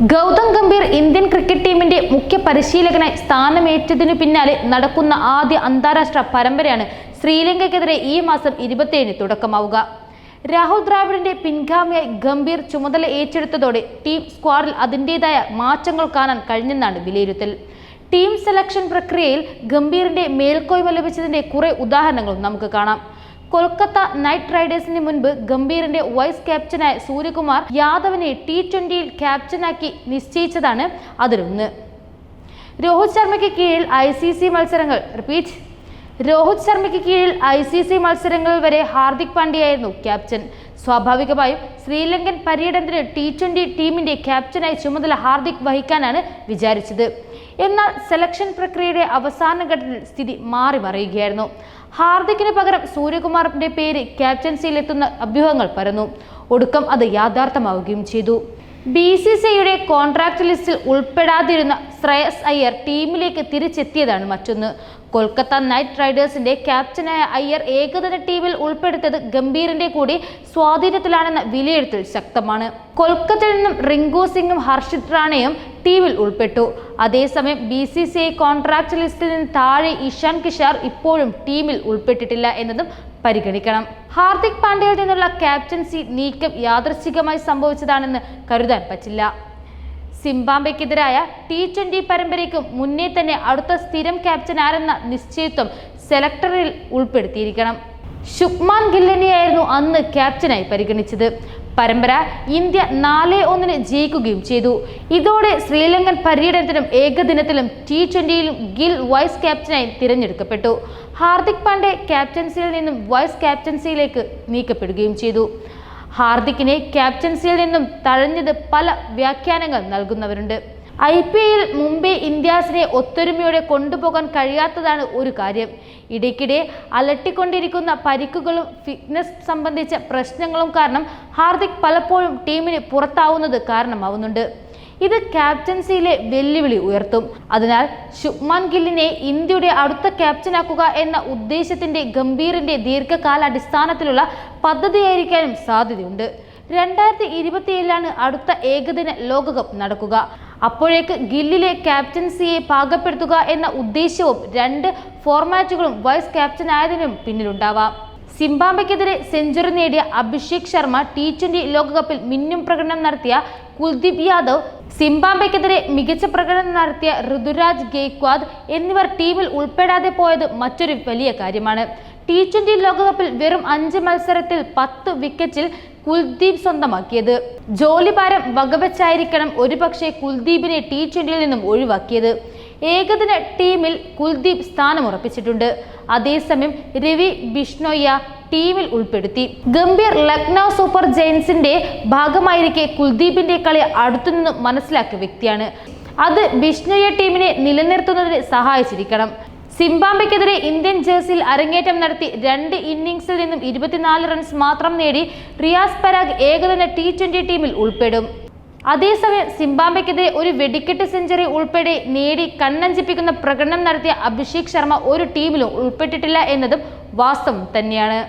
Gautam Gambhir Indian cricket ടീമിന്റെ മുഖ്യ പരിശീലകനായി സ്ഥാനമേറ്റതിനു പിന്നാലെ നടക്കുന്ന ആദ്യ അന്താരാഷ്ട്ര പരമ്പരയാണ് ശ്രീലങ്കയ്ക്കെതിരെ ഈ മാസം ഇരുപത്തിയേഴിന് തുടക്കമാവുക. രാഹുൽ ദ്രാവിഡിന്റെ പിൻഗാമിയായി ഗംഭീർ ചുമതല ഏറ്റെടുത്തതോടെ ടീം സ്ക്വാഡിൽ അതിന്റെതായ മാറ്റങ്ങൾ കാണാൻ കഴിഞ്ഞെന്നാണ് വിലയിരുത്തൽ. ടീം സെലക്ഷൻ പ്രക്രിയയിൽ ഗംഭീറിന്റെ മേൽക്കോയ്മ ലഭിച്ചതിന്റെ കുറെ ഉദാഹരണങ്ങളും നമുക്ക് കാണാം. കൊൽക്കത്ത നൈറ്റ് റൈഡേഴ്സിന് മുൻപ് ഗംഭീറിന്റെ വൈസ് ക്യാപ്റ്റനായ സൂര്യകുമാർ യാദവിനെ ടി ട്വന്റിയിൽ ക്യാപ്റ്റനാക്കി നിശ്ചയിച്ചതാണ് അതിലൊന്ന്. രോഹിത് ശർമ്മയ്ക്ക് കീഴിൽ ഐ സി സി മത്സരങ്ങൾ. റിപ്പീറ്റ് രോഹിത് ശർമ്മയ്ക്ക് കീഴിൽ ഐ സി സി മത്സരങ്ങൾ വരെ ഹാർദിക് പാണ്ഡ്യയായിരുന്നു ക്യാപ്റ്റൻ. സ്വാഭാവികമായും ശ്രീലങ്കൻ പര്യടനത്തിന് ടി ട്വന്റി ടീമിന്റെ ക്യാപ്റ്റനായി ചുമതല ഹാർദിക് വഹിക്കാനാണ് വിചാരിച്ചത്. എന്നാൽ സെലക്ഷൻ പ്രക്രിയയുടെ അവസാന ഘട്ടത്തിൽ സ്ഥിതി മാറി മറിയുകയായിരുന്നു. ഹാർദിക്കിന് പകരം സൂര്യകുമാറിന്റെ പേര് ക്യാപ്റ്റൻസിയിൽ എത്തുന്ന അഭ്യൂഹങ്ങൾ പരന്നു. ഒടുക്കം അത് യാഥാർത്ഥ്യമാവുകയും ചെയ്തു. ബി സി സിയുടെ കോൺട്രാക്ട് ലിസ്റ്റിൽ ഉൾപ്പെടാതിരുന്ന ശ്രേയസ് അയ്യർ ടീമിലേക്ക് തിരിച്ചെത്തിയതാണ് മറ്റൊന്ന്. കൊൽക്കത്ത നൈറ്റ് റൈഡേഴ്സിന്റെ ക്യാപ്റ്റനായ അയ്യർ ഏകദിന ടീമിൽ ഉൾപ്പെടുത്തിയത് ഗംഭീറിന്റെ കൂടി സ്വാധീനത്തിലാണെന്ന വിലയിരുത്തൽ ശക്തമാണ്. കൊൽക്കത്തയിൽ നിന്നും റിങ്കു സിംഗും ഹർഷിത് റാണയും ടീമിൽ ഉൾപ്പെട്ടു. അതേസമയം B C C I contract ലിസ്റ്റിൽ നിന്ന് താഴെ ഇഷാൻ കിഷാർ ഇപ്പോഴും ടീമിൽ ഉൾപ്പെട്ടിട്ടില്ല എന്നതും പരിഗണിക്കണം. ഹാർദിക് പാണ്ഡ്യയിൽ നിന്നുള്ള ക്യാപ്റ്റൻസി നീക്കം യാദൃശ്ചികമായി സംഭവിച്ചതാണെന്ന് കരുതാൻ പറ്റില്ല. സിംബാബ്വെക്കെതിരായ ടി ട്വന്റി പരമ്പരയ്ക്കും മുന്നേ തന്നെ അടുത്ത സ്ഥിരം ക്യാപ്റ്റൻ ആരെന്ന നിശ്ചയത്വം സെലക്ടറിൽ ഉൾപ്പെടുത്തിയിരിക്കണം. ശുക്മാൻ ഗില്ലനെയായിരുന്നു അന്ന് ക്യാപ്റ്റനായി പരിഗണിച്ചത്. പരമ്പര ഇന്ത്യ നാല് ഒന്നിന് ജയിക്കുകയും ചെയ്തു. ഇതോടെ ശ്രീലങ്കൻ പര്യടനത്തിലും ഏകദിനത്തിലും ടി ട്വന്റിയിലും ഗിൽ വൈസ് ക്യാപ്റ്റനായി തിരഞ്ഞെടുക്കപ്പെട്ടു. ഹാർദിക് പാണ്ഡെ ക്യാപ്റ്റൻസിയിൽ നിന്നും വൈസ് ക്യാപ്റ്റൻസിയിലേക്ക് നീക്കപ്പെടുകയും ചെയ്തു. ഹാർദിക്കിനെ ക്യാപ്റ്റൻസിയിൽ നിന്നും തഴഞ്ഞത് പല വ്യാഖ്യാനങ്ങൾ നൽകുന്നവരുണ്ട്. ഐ പി എൽ മുംബൈ ഇന്ത്യാസിനെ ഒത്തൊരുമയോടെ കൊണ്ടുപോകാൻ കഴിയാത്തതാണ് ഒരു കാര്യം. ഇടയ്ക്കിടെ അലട്ടിക്കൊണ്ടിരിക്കുന്ന പരിക്കുകളും ഫിറ്റ്നസ് സംബന്ധിച്ച പ്രശ്നങ്ങളും കാരണം ഹാർദിക് പലപ്പോഴും ടീമിന് പുറത്താവുന്നത് കാരണമാവുന്നുണ്ട്. ഇത് ക്യാപ്റ്റൻസിയിലെ വെല്ലുവിളി ഉയർത്തും. അതിനാൽ ശുഭ്മാൻ ഗില്ലിനെ ഇന്ത്യയുടെ അടുത്ത ക്യാപ്റ്റനാക്കുക എന്ന ഉദ്ദേശത്തിന്റെ ഗംഭീറിന്റെ ദീർഘകാലാടിസ്ഥാനത്തിലുള്ള പദ്ധതിയായിരിക്കാനും സാധ്യതയുണ്ട്. രണ്ടായിരത്തി ഇരുപത്തിയേഴിലാണ് അടുത്ത ഏകദിന ലോകകപ്പ് നടക്കുക. അപ്പോഴേക്ക് ഗില്ലിലെ ക്യാപ്റ്റൻസിയെ പാകപ്പെടുത്തുക എന്ന ഉദ്ദേശ്യവും രണ്ട് ഫോർമാറ്റുകളും വൈസ് ക്യാപ്റ്റനായതിനും പിന്നിലുണ്ടാവാം. സിംബാബ്വെക്കെതിരെ സെഞ്ചുറി നേടിയ അഭിഷേക് ശർമ്മ ടി ട്വന്റി ലോകകപ്പിൽ മിന്നും പ്രകടനം നടത്തിയ കുൽദീപ് യാദവ് സിംബാബ്വെക്കെതിരെ മികച്ച പ്രകടനം നടത്തിയ ഋതുരാജ് ഗെയ്ക്വാദ് എന്നിവർ ടീമിൽ ഉൾപ്പെടാതെ പോയത് മറ്റൊരു വലിയ കാര്യമാണ്. ടി ട്വന്റി ലോകകപ്പിൽ വെറും അഞ്ച് മത്സരത്തിൽ പത്ത് വിക്കറ്റിൽ കുൽദീപ് സ്വന്തമാക്കിയത്. ജോലിഭാരം വകവെച്ചായിരിക്കണം ഒരുപക്ഷെ കുൽദീപിനെ ടി ട്വന്റിയിൽ നിന്നും ഒഴിവാക്കിയത്. ഏകദിന ടീമിൽ കുൽദീപ് സ്ഥാനമുറപ്പിച്ചിട്ടുണ്ട്. അതേസമയം രവി ബിഷ്ണോയ്യ ടീമിൽ ഉൾപ്പെടുത്തി. ഗംഭീർ ലക്നൗ സൂപ്പർ ജയൻസിന്റെ ഭാഗമായിരിക്കെ കുൽദീപിന്റെ കളി അടുത്തുനിന്ന് മനസ്സിലാക്കിയ വ്യക്തിയാണ്. അത് ബിഷ്ണോയ്യ ടീമിനെ നിലനിർത്തുന്നതിന് സഹായിച്ചിരിക്കണം. സിംബാബ്വെക്കെതിരെ ഇന്ത്യൻ ജേഴ്സിയിൽ അരങ്ങേറ്റം നടത്തി രണ്ട് ഇന്നിംഗ്സിൽ നിന്നും ഇരുപത്തിനാല് റൺസ് മാത്രം നേടി റിയാസ് പരാഗ് ഏകദിന ടി ട്വന്റി ടീമിൽ ഉൾപ്പെടും. അതേസമയം സിംബാബ്വെക്കെതിരെ ഒരു വെടിക്കെട്ട് സെഞ്ചുറി ഉൾപ്പെടെ നേടി കണ്ണഞ്ചിപ്പിക്കുന്ന പ്രകടനം നടത്തിയ അഭിഷേക് ശർമ്മ ഒരു ടീമിലും ഉൾപ്പെട്ടിട്ടില്ല എന്നതും വാസ്തവം തന്നെയാണ്.